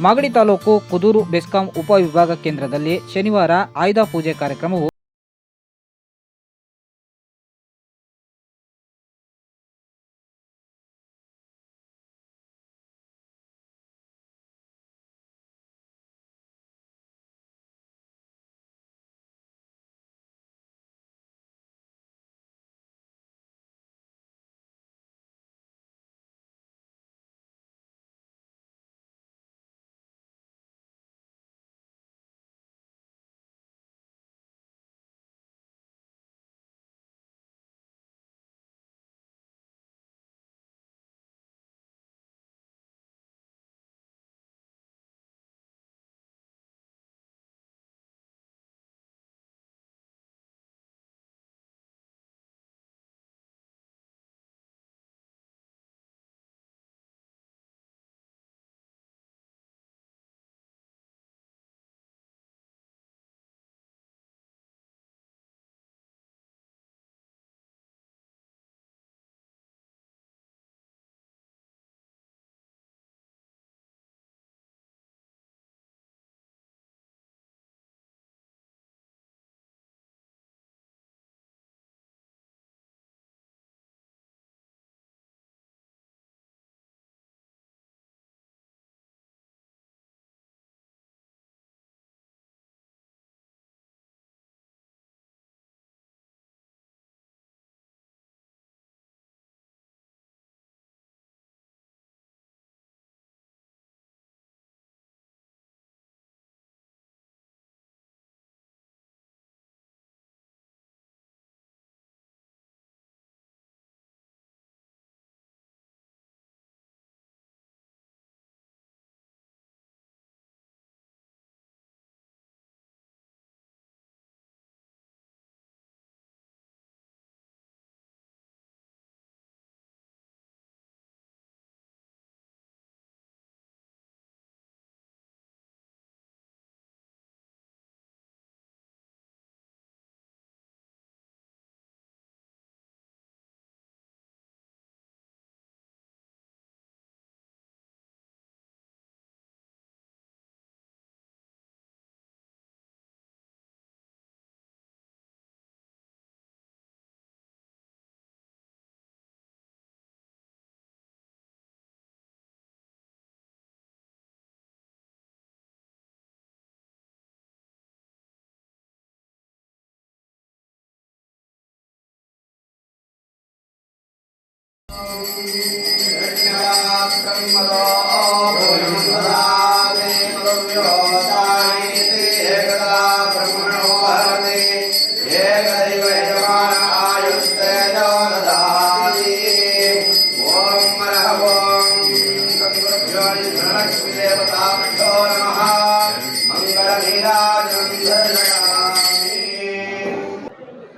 ಮಾಗಡಿ ತಾಲೂಕು ಕುದೂರು ಬೆಸ್ಕಾಂ ಉಪವಿಭಾಗ ಕೇಂದ್ರದಲ್ಲಿ ಶನಿವಾರ ಆಯುಧ ಪೂಜೆ ಕಾರ್ಯಕ್ರಮವು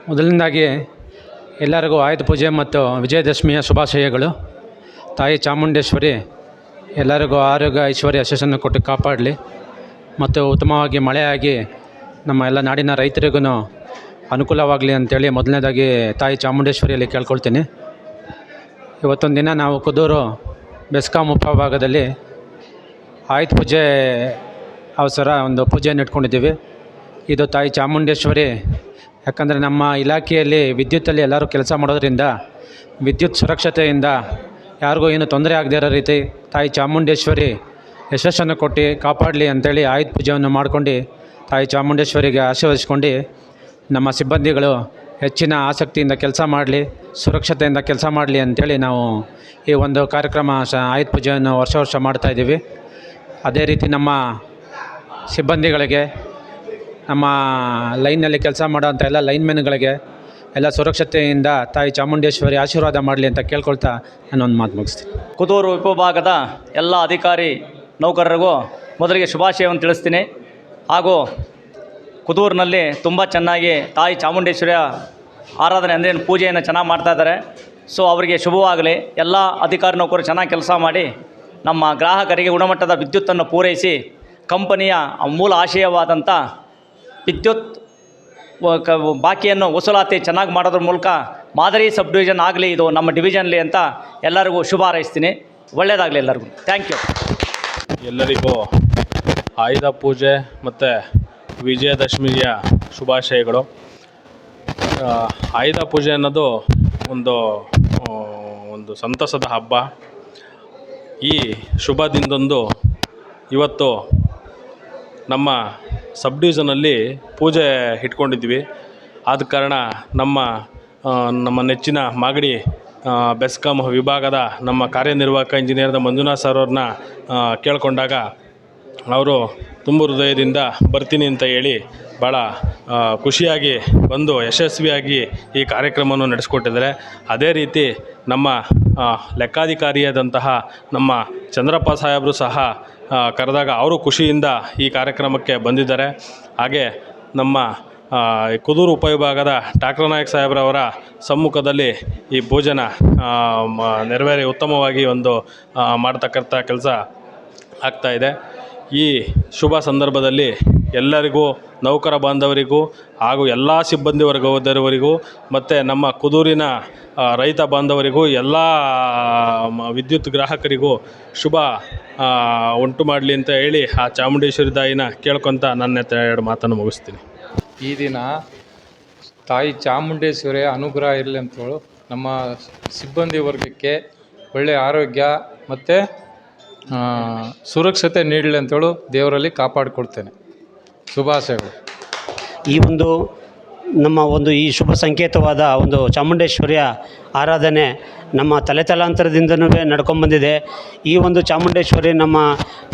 ಮೊದಲನೇದಾಗಿ ಎಲ್ಲರಿಗೂ ಆಯುಧ ಪೂಜೆ ಮತ್ತು ವಿಜಯದಶಮಿಯ ಶುಭಾಶಯಗಳು. ತಾಯಿ ಚಾಮುಂಡೇಶ್ವರಿ ಎಲ್ಲರಿಗೂ ಆರೋಗ್ಯ, ಐಶ್ವರ್ಯ, ಯಶಸ್ಸನ್ನು ಕೊಟ್ಟು ಕಾಪಾಡಲಿ. ಮತ್ತು ಉತ್ತಮವಾಗಿ ಮಳೆಯಾಗಿ ನಮ್ಮ ಎಲ್ಲ ನಾಡಿನ ರೈತರಿಗೂ ಅನುಕೂಲವಾಗಲಿ ಅಂತೇಳಿ ಮೊದಲನೇದಾಗಿ ತಾಯಿ ಚಾಮುಂಡೇಶ್ವರಿಯಲ್ಲಿ ಕೇಳ್ಕೊಳ್ತೀನಿ. ಇವತ್ತೊಂದು ದಿನ ನಾವು ಕುದೂರು ಬೆಸ್ಕಾಂ ಉಪಭಾಗದಲ್ಲಿ ಆಯುಧ ಪೂಜೆ ಅವಸರ ಒಂದು ಪೂಜೆಯನ್ನು ಇಟ್ಕೊಂಡಿದ್ದೀವಿ. ಇದು ತಾಯಿ ಚಾಮುಂಡೇಶ್ವರಿ. ಯಾಕಂದರೆ ನಮ್ಮ ಇಲಾಖೆಯಲ್ಲಿ ವಿದ್ಯುತ್ತಲ್ಲಿ ಎಲ್ಲರೂ ಕೆಲಸ ಮಾಡೋದರಿಂದ, ವಿದ್ಯುತ್ ಸುರಕ್ಷತೆಯಿಂದ ಯಾರಿಗೂ ಏನು ತೊಂದರೆ ಆಗದೇ ಇರೋ ರೀತಿ ತಾಯಿ ಚಾಮುಂಡೇಶ್ವರಿ ಯಶಸ್ಸನ್ನು ಕೊಟ್ಟು ಕಾಪಾಡಲಿ ಅಂತೇಳಿ ಆಯುಧ ಪೂಜೆಯನ್ನು ಮಾಡ್ಕೊಂಡು ತಾಯಿ ಚಾಮುಂಡೇಶ್ವರಿಗೆ ಆಶೀರ್ವದಿಸ್ಕೊಂಡು ನಮ್ಮ ಸಿಬ್ಬಂದಿಗಳು ಹೆಚ್ಚಿನ ಆಸಕ್ತಿಯಿಂದ ಕೆಲಸ ಮಾಡಲಿ, ಸುರಕ್ಷತೆಯಿಂದ ಕೆಲಸ ಮಾಡಲಿ ಅಂತೇಳಿ ನಾವು ಈ ಒಂದು ಕಾರ್ಯಕ್ರಮ ಸ ಆಯುಧ ಪೂಜೆಯನ್ನು ವರ್ಷ ವರ್ಷ ಮಾಡ್ತಾಯಿದ್ದೀವಿ ಅದೇ ರೀತಿ ನಮ್ಮ ಸಿಬ್ಬಂದಿಗಳಿಗೆ, ನಮ್ಮ ಲೈನ್ನಲ್ಲಿ ಕೆಲಸ ಮಾಡೋಂಥ ಎಲ್ಲ ಲೈನ್ಮೆನ್ಗಳಿಗೆ ಎಲ್ಲ ಸುರಕ್ಷತೆಯಿಂದ ತಾಯಿ ಚಾಮುಂಡೇಶ್ವರಿ ಆಶೀರ್ವಾದ ಮಾಡಲಿ ಅಂತ ಕೇಳ್ಕೊಳ್ತಾ ಒಂದು ಮಾತು ಮುಗಿಸ್ತೀನಿ. ಕುದೂರು ಉಪಭಾಗದ ಎಲ್ಲ ಅಧಿಕಾರಿ ನೌಕರರಿಗೂ ಮೊದಲಿಗೆ ಶುಭಾಶಯವನ್ನು ತಿಳಿಸ್ತೀನಿ. ಹಾಗೂ ಕುದೂರಿನಲ್ಲಿ ತುಂಬ ಚೆನ್ನಾಗಿ ತಾಯಿ ಚಾಮುಂಡೇಶ್ವರಿಯ ಆರಾಧನೆ ಅಂದರೆ ಪೂಜೆಯನ್ನು ಚೆನ್ನಾಗಿ ಮಾಡ್ತಾ ಇದ್ದಾರೆ. ಸೊ ಅವರಿಗೆ ಶುಭವಾಗಲಿ. ಎಲ್ಲ ಅಧಿಕಾರಿ ನೌಕರರು ಚೆನ್ನಾಗಿ ಕೆಲಸ ಮಾಡಿ ನಮ್ಮ ಗ್ರಾಹಕರಿಗೆ ಗುಣಮಟ್ಟದ ವಿದ್ಯುತ್ತನ್ನು ಪೂರೈಸಿ ಕಂಪನಿಯ ಮೂಲ ಆಶಯವಾದಂಥ ವಿದ್ಯುತ್ ಕ ಬಾಕಿಯನ್ನು ವಸೂಲಾತಿ ಚೆನ್ನಾಗಿ ಮಾಡೋದ್ರ ಮೂಲಕ ಮಾದರಿ ಸಬ್ ಡಿವಿಷನ್ ಆಗಲಿ, ಇದು ನಮ್ಮ ಡಿವಿಷನ್ಲಿ ಅಂತ ಎಲ್ಲರಿಗೂ ಶುಭ ಹಾರೈಸ್ತೀನಿ. ಒಳ್ಳೆಯದಾಗಲಿ ಎಲ್ಲರಿಗೂ. ಥ್ಯಾಂಕ್ ಯು ಎಲ್ಲರಿಗೂ ಆಯುಧ ಪೂಜೆ ಮತ್ತು ವಿಜಯದಶಮಿಯ ಶುಭಾಶಯಗಳು. ಆಯುಧ ಪೂಜೆ ಅನ್ನೋದು ಒಂದು ಒಂದು ಸಂತಸದ ಹಬ್ಬ. ಈ ಶುಭದಿಂದೊಂದು ಇವತ್ತು ನಮ್ಮ ಸಬ್ ಡಿವಿಷನಲ್ಲಿ ಪೂಜೆ ಇಟ್ಕೊಂಡಿದ್ವಿ. ಆದ ಕಾರಣ ನಮ್ಮ ನಮ್ಮ ನೆಚ್ಚಿನ ಮಾಗಡಿ ಬೆಸ್ಕಾಂ ವಿಭಾಗದ ನಮ್ಮ ಕಾರ್ಯನಿರ್ವಾಹಕ ಇಂಜಿನಿಯರ್ದ ಮಂಜುನಾಥ್ ಸರ್ ಅವ್ರನ್ನ ಕೇಳಿಕೊಂಡಾಗ ಅವರು ತುಂಬ ಹೃದಯದಿಂದ ಬರ್ತೀನಿ ಅಂತ ಹೇಳಿ ಭಾಳ ಖುಷಿಯಾಗಿ ಬಂದು ಯಶಸ್ವಿಯಾಗಿ ಈ ಕಾರ್ಯಕ್ರಮವನ್ನು ನಡೆಸ್ಕೊಟ್ಟಿದ್ದಾರೆ. ಅದೇ ರೀತಿ ನಮ್ಮ ಲೆಕ್ಕಾಧಿಕಾರಿಯಾದಂತಹ ನಮ್ಮ ಚಂದ್ರಪ್ಪ ಸಾಹೇಬರು ಸಹ ಕರೆದಾಗ ಅವರು ಖುಷಿಯಿಂದ ಈ ಕಾರ್ಯಕ್ರಮಕ್ಕೆ ಬಂದಿದ್ದಾರೆ. ಹಾಗೆ ನಮ್ಮ ಕುದೂರು ಉಪವಿಭಾಗದ ಡಾಕ್ಟರ್ ನಾಯಕ್ ಸಾಹೇಬ್ರವರ ಸಮ್ಮುಖದಲ್ಲಿ ಈ ಭೋಜನ ನೆರವೇರಿ ಉತ್ತಮವಾಗಿ ಒಂದು ಮಾಡ್ತಕ್ಕಂಥ ಕೆಲಸ ಆಗ್ತಾಯಿದೆ ಈ ಶುಭ ಸಂದರ್ಭದಲ್ಲಿ ಎಲ್ಲರಿಗೂ, ನೌಕರ ಬಾಂಧವರಿಗೂ ಹಾಗೂ ಎಲ್ಲ ಸಿಬ್ಬಂದಿ ವರ್ಗದವರಿಗೂ ಮತ್ತು ನಮ್ಮ ಕುದೂರಿನ ರೈತ ಬಾಂಧವರಿಗೂ, ಎಲ್ಲ ವಿದ್ಯುತ್ ಗ್ರಾಹಕರಿಗೂ ಶುಭ ಉಂಟು ಮಾಡಲಿ ಅಂತ ಹೇಳಿ ಆ ಚಾಮುಂಡೇಶ್ವರಿ ತಾಯಿನ ಕೇಳ್ಕೊತ ನನ್ನ ಎರಡು ಮಾತನ್ನು ಮುಗಿಸ್ತೀನಿ. ಈ ದಿನ ತಾಯಿ ಚಾಮುಂಡೇಶ್ವರಿಯ ಅನುಗ್ರಹ ಇರಲಿ ಅಂತೇಳು ನಮ್ಮ ಸಿಬ್ಬಂದಿ ವರ್ಗಕ್ಕೆ ಒಳ್ಳೆಯ ಆರೋಗ್ಯ ಮತ್ತು ಸುರಕ್ಷತೆ ನೀಡಲಿ ಅಂತೇಳು ದೇವರಲ್ಲಿ ಕಾಪಾಡಿಕೊಳ್ತೇನೆ ಶುಭಾಶಯಗಳು. ಈ ಒಂದು ನಮ್ಮ ಒಂದು ಈ ಶುಭ ಸಂಕೇತವಾದ ಒಂದು ಚಾಮುಂಡೇಶ್ವರಿಯ ಆರಾಧನೆ ನಮ್ಮ ತಲೆ ತಲಾಂತರದಿಂದನೂ ನಡ್ಕೊಂಡ್ಬಂದಿದೆ ಈ ಒಂದು ಚಾಮುಂಡೇಶ್ವರಿ ನಮ್ಮ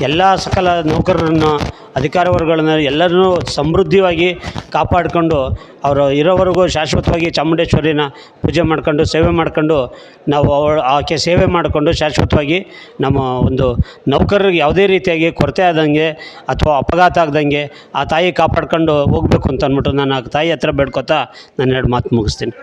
ಎಲ್ಲ ಸಕಲ ನೌಕರರನ್ನು ಅಧಿಕಾರ ವರ್ಗಗಳನ್ನ ಎಲ್ಲರನ್ನೂ ಸಮೃದ್ಧಿಯಾಗಿ ಕಾಪಾಡಿಕೊಂಡು ಅವರು ಇರೋವರೆಗೂ ಶಾಶ್ವತವಾಗಿ ಚಾಮುಂಡೇಶ್ವರಿನ ಪೂಜೆ ಮಾಡ್ಕೊಂಡು, ಸೇವೆ ಮಾಡ್ಕೊಂಡು, ನಾವು ಅವಳು ಆಕೆ ಸೇವೆ ಮಾಡಿಕೊಂಡು ಶಾಶ್ವತವಾಗಿ ನಮ್ಮ ಒಂದು ನೌಕರರಿಗೆ ಯಾವುದೇ ರೀತಿಯಾಗಿ ಕೊರತೆ ಆದಂಗೆ ಅಥವಾ ಅಪಘಾತ ಆಗ್ದಂಗೆ ಆ ತಾಯಿ ಕಾಪಾಡ್ಕೊಂಡು ಹೋಗ್ಬೇಕು ಅಂತ ಅಂದ್ಬಿಟ್ಟು ನಾನು ಆ ತಾಯಿ ಹತ್ರ ಬೇಡ್ಕೊತಾ ನಾನು ಎರಡು ಮಾತು ಮುಗಿಸ್ತೀನಿ.